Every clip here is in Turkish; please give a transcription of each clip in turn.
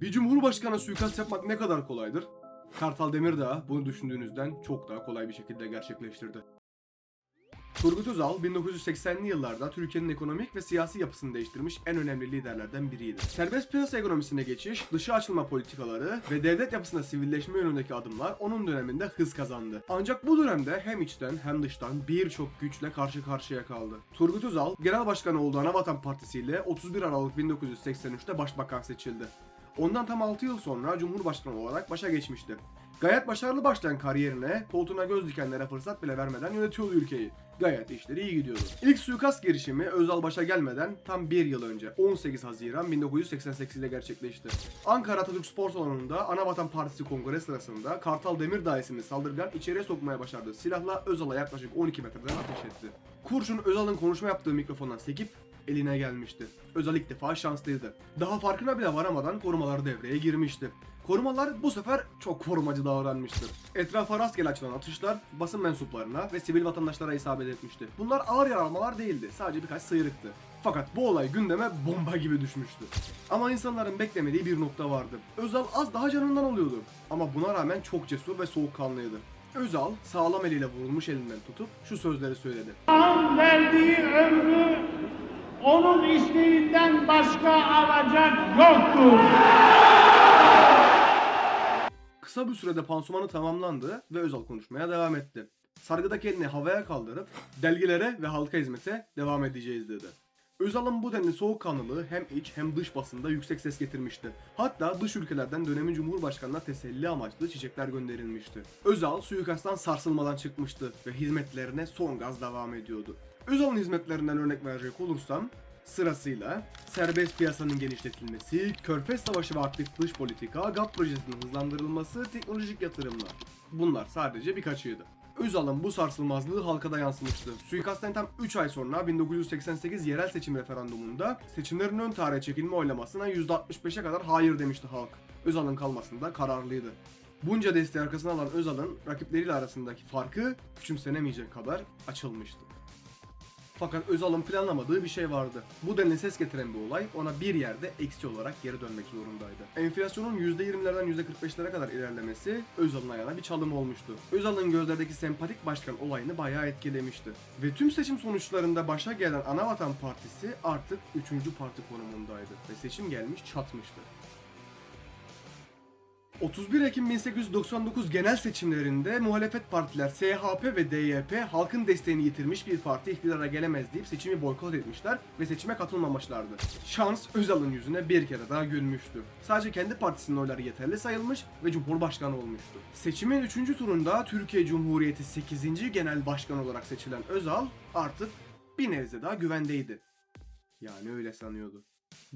Bir cumhurbaşkanı suikast yapmak ne kadar kolaydır? Kartal Demirdağ bunu düşündüğünüzden çok daha kolay bir şekilde gerçekleştirdi. Turgut Özal 1980'li yıllarda Türkiye'nin ekonomik ve siyasi yapısını değiştirmiş en önemli liderlerden biriydi. Serbest piyasa ekonomisine geçiş, dışa açılma politikaları ve devlet yapısında sivilleşme yönündeki adımlar onun döneminde hız kazandı. Ancak bu dönemde hem içten hem dıştan birçok güçle karşı karşıya kaldı. Turgut Özal, genel başkanı olduğu Anavatan Partisi ile 31 Aralık 1983'te başbakan seçildi. Ondan tam 6 yıl sonra Cumhurbaşkanı olarak başa geçmişti. Gayet başarılı başlayan kariyerine koltuğuna göz dikenlere fırsat bile vermeden yönetiyordu ülkeyi. Gayet işleri iyi gidiyordu. İlk suikast girişimi Özal başa gelmeden tam bir yıl önce 18 Haziran 1988'de gerçekleşti. Ankara Atatürk Spor Salonu'nda Anavatan Partisi kongre sırasında Kartal Demirdağ isimli saldırgan içeriye sokmaya başardığı silahla Özal'a yaklaşık 12 metreden ateş etti. Kurşun Özal'ın konuşma yaptığı mikrofondan sekip eline gelmişti. Özal ilk defa şanslıydı. Daha farkına bile varamadan korumalar devreye girmişti. Korumalar bu sefer çok korumacı davranmıştı. Etrafa rastgele açılan atışlar basın mensuplarına ve sivil vatandaşlara isabet etmişti. Bunlar ağır yaralanmalar değildi, sadece birkaç sıyrıktı. Fakat bu olay gündeme bomba gibi düşmüştü. Ama insanların beklemediği bir nokta vardı. Özal az daha canından oluyordu. Ama buna rağmen çok cesur ve soğukkanlıydı. Özal sağlam eliyle vurulmuş elinden tutup şu sözleri söyledi. Allah'ın verdiği ömrü onun isteğinden başka alacak yoktur. Kısa bir sürede pansumanı tamamlandı ve Özal konuşmaya devam etti. Sargıdaki elini havaya kaldırıp delgilere ve halka hizmete devam edeceğiz dedi. Özal'ın bu denli soğukkanlılığı hem iç hem dış basında yüksek ses getirmişti. Hatta dış ülkelerden dönemin cumhurbaşkanına teselli amaçlı çiçekler gönderilmişti. Özal suikasttan sarsılmadan çıkmıştı ve hizmetlerine son gaz devam ediyordu. Özal'ın hizmetlerinden örnek verecek olursam Sırasıyla serbest piyasanın genişletilmesi, körfez savaşı ve aktif dış politika, GAP projesinin hızlandırılması, teknolojik yatırımlar. Bunlar sadece birkaçıydı. Özal'ın bu sarsılmazlığı halkada yansımıştı. Suikastten tam 3 ay sonra 1988 yerel seçim referandumunda seçimlerin ön tarihe çekilme oylamasına %65'e kadar hayır demişti halk. Özal'ın kalmasında kararlıydı. Bunca desteği arkasına alan Özal'ın rakipleriyle arasındaki farkı küçümsenemeyecek kadar açılmıştı. Fakat Özal'ın planlamadığı bir şey vardı. Bu denli ses getiren bir olay ona bir yerde eksi olarak geri dönmek zorundaydı. Enflasyonun %20'lerden %45'lere kadar ilerlemesi Özal'ın ayağına bir çalım olmuştu. Özal'ın gözlerdeki sempatik başkan olayını bayağı etkilemişti. Ve tüm seçim sonuçlarında başa gelen Anavatan Partisi artık 3. parti konumundaydı ve seçim gelmiş çatmıştı. 31 Ekim 1899 genel seçimlerinde muhalefet partiler SHP ve DYP halkın desteğini yitirmiş bir parti iktidara gelemez deyip seçimi boykot etmişler ve seçime katılmamışlardı. Şans Özal'ın yüzüne bir kere daha gülmüştü. Sadece kendi partisinin oyları yeterli sayılmış ve Cumhurbaşkanı olmuştu. Seçimin 3. turunda Türkiye Cumhuriyeti 8. Genel Başkan olarak seçilen Özal artık bir nebze daha güvendeydi. Yani öyle sanıyordu.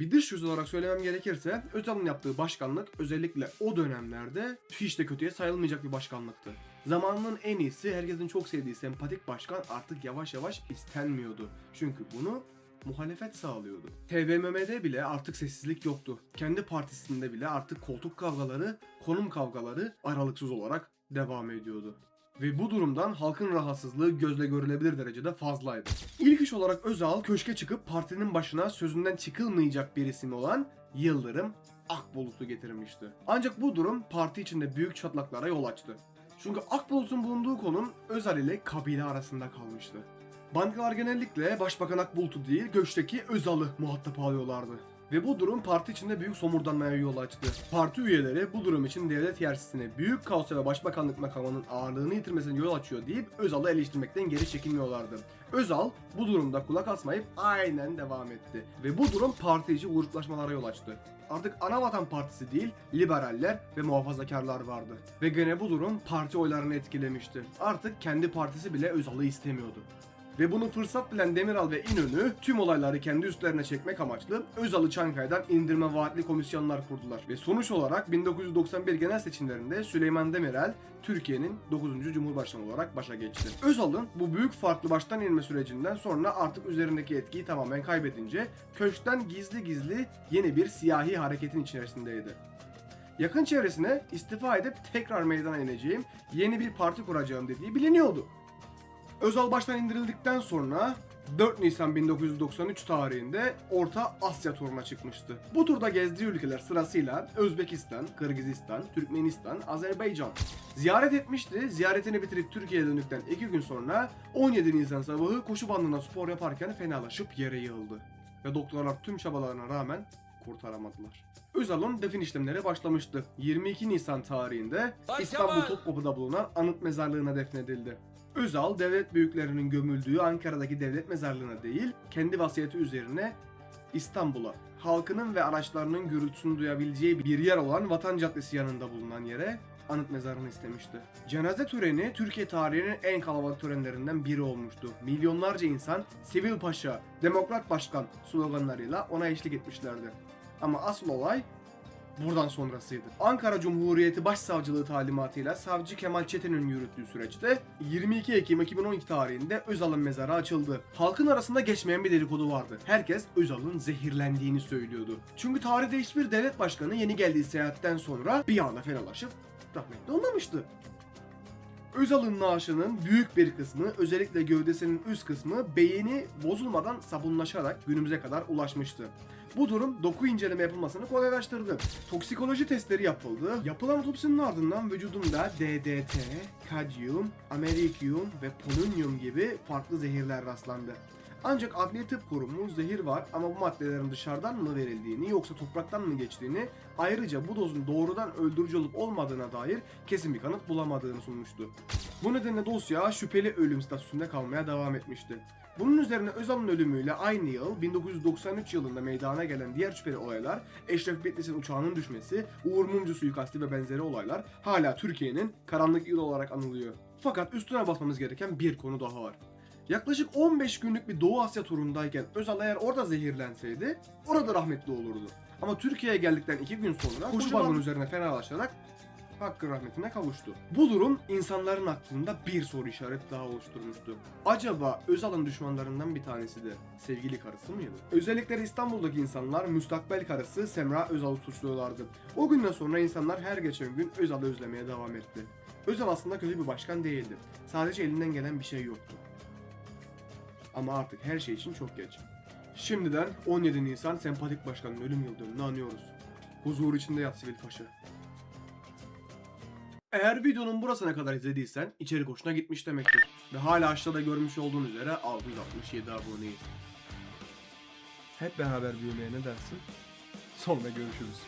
Bir dış yüz olarak söylemem gerekirse Özal'ın yaptığı başkanlık özellikle o dönemlerde hiç de kötüye sayılmayacak bir başkanlıktı. Zamanının en iyisi herkesin çok sevdiği sempatik başkan artık yavaş yavaş istenmiyordu. Çünkü bunu muhalefet sağlıyordu. TBMM'de bile artık sessizlik yoktu. Kendi partisinde bile artık koltuk kavgaları, konum kavgaları aralıksız olarak devam ediyordu. Ve bu durumdan halkın rahatsızlığı gözle görülebilir derecede fazlaydı. İlk iş olarak Özal köşke çıkıp partinin başına sözünden çıkılmayacak bir isim olan Yıldırım Akbulut'u getirmişti. Ancak bu durum parti içinde büyük çatlaklara yol açtı. Çünkü Akbulut'un bulunduğu konum Özal ile kabile arasında kalmıştı. Bankalar genellikle Başbakan Akbulut'u değil Göç'teki Özal'ı muhatap alıyorlardı. Ve bu durum parti içinde büyük somurdanmaya yol açtı. Parti üyeleri bu durum için devlet yersisine büyük kaosa ve başbakanlık makamının ağırlığını yitirmesine yol açıyor deyip Özal'ı eleştirmekten geri çekinmiyorlardı. Özal bu durumda kulak asmayıp aynen devam etti. Ve bu durum parti içi gruplaşmalara yol açtı. Artık Anavatan Partisi değil, liberaller ve muhafazakarlar vardı. Ve gene bu durum parti oylarını etkilemişti. Artık kendi partisi bile Özal'ı istemiyordu. Ve bunu fırsat bilen Demiral ve İnönü tüm olayları kendi üstlerine çekmek amaçlı Özal'ı Çankaya'dan indirme vaatli komisyonlar kurdular. Ve sonuç olarak 1991 genel seçimlerinde Süleyman Demirel Türkiye'nin 9. Cumhurbaşkanı olarak başa geçti. Özal'ın bu büyük farklı baştan inme sürecinden sonra artık üzerindeki etkiyi tamamen kaybedince köşkten gizli gizli yeni bir siyahi hareketin içerisindeydi. Yakın çevresine istifa edip tekrar meydana ineceğim, yeni bir parti kuracağım dediği biliniyordu. Özal baştan indirildikten sonra 4 Nisan 1993 tarihinde Orta Asya turuna çıkmıştı. Bu turda gezdiği ülkeler sırasıyla Özbekistan, Kırgızistan, Türkmenistan, Azerbaycan. Ziyaret etmişti. Ziyaretini bitirip Türkiye'ye döndükten 2 gün sonra 17 Nisan sabahı koşu bandına spor yaparken fenalaşıp yere yığıldı. Ve doktorlar tüm çabalarına rağmen kurtaramadılar. Özal'ın defin işlemleri başlamıştı. 22 Nisan tarihinde İstanbul Topkapı'da bulunan anıt mezarlığına defnedildi. Özal, devlet büyüklerinin gömüldüğü Ankara'daki devlet mezarlığına değil, kendi vasiyeti üzerine İstanbul'a, halkının ve araçlarının gürültüsünü duyabileceği bir yer olan Vatan Caddesi yanında bulunan yere anıt mezarını istemişti. Cenaze töreni Türkiye tarihinin en kalabalık törenlerinden biri olmuştu. Milyonlarca insan Sivil Paşa, Demokrat Başkan sloganlarıyla ona eşlik etmişlerdi. Ama asıl olay buradan sonrasıydı. Ankara Cumhuriyeti Başsavcılığı talimatıyla Savcı Kemal Çetin'in yürüttüğü süreçte 22 Ekim 2012 tarihinde Özal'ın mezarı açıldı. Halkın arasında geçmeyen bir dedikodu vardı. Herkes Özal'ın zehirlendiğini söylüyordu. Çünkü tarihte hiçbir devlet başkanı yeni geldiği seyahatten sonra bir anda fenalaşıp rahmetli olmamıştı. Özal'ın naaşının büyük bir kısmı özellikle gövdesinin üst kısmı beyni bozulmadan sabunlaşarak günümüze kadar ulaşmıştı. Bu durum doku inceleme yapılmasını kolaylaştırdı. Toksikoloji testleri yapıldı. Yapılan otopsinin ardından vücudunda DDT, kadyum, amerikyum ve polonyum gibi farklı zehirler rastlandı. Ancak Adliye Tıp Kurumu zehir var ama bu maddelerin dışarıdan mı verildiğini yoksa topraktan mı geçtiğini ayrıca bu dozun doğrudan öldürücü olup olmadığına dair kesin bir kanıt bulamadığını sunmuştu. Bu nedenle dosya şüpheli ölüm statüsünde kalmaya devam etmişti. Bunun üzerine Özal'ın ölümüyle aynı yıl 1993 yılında meydana gelen diğer şüpheli olaylar, Eşref Bitlis'in uçağının düşmesi, Uğur Mumcu suikasti ve benzeri olaylar hala Türkiye'nin karanlık yılı olarak anılıyor. Fakat üstüne basmamız gereken bir konu daha var. Yaklaşık 15 günlük bir Doğu Asya turundayken Özal eğer orada zehirlenseydi orada rahmetli olurdu. Ama Türkiye'ye geldikten 2 gün sonra koşu bandının üzerine fenalaşarak hakkı rahmetine kavuştu. Bu durum insanların aklında bir soru işareti daha oluşturmuştu. Acaba Özal'ın düşmanlarından bir tanesi de sevgili karısı mıydı? Özellikle İstanbul'daki insanlar müstakbel karısı Semra Özal'ı suçluyorlardı. O günden sonra insanlar her geçen gün Özal'ı özlemeye devam etti. Özal aslında kötü bir başkan değildi. Sadece elinden gelen bir şey yoktu. Ama artık her şey için çok geç. Şimdiden 17 Nisan sempatik başkanın ölüm yıl dönümünü anıyoruz. Huzur içinde yat sivil paşa. Eğer videonun burasına kadar izlediysen içerik hoşuna gitmiş demektir. Ve hala aşağıda görmüş olduğun üzere 667 aboneyiz. Hep beraber büyümeye ne dersin? Sonra görüşürüz.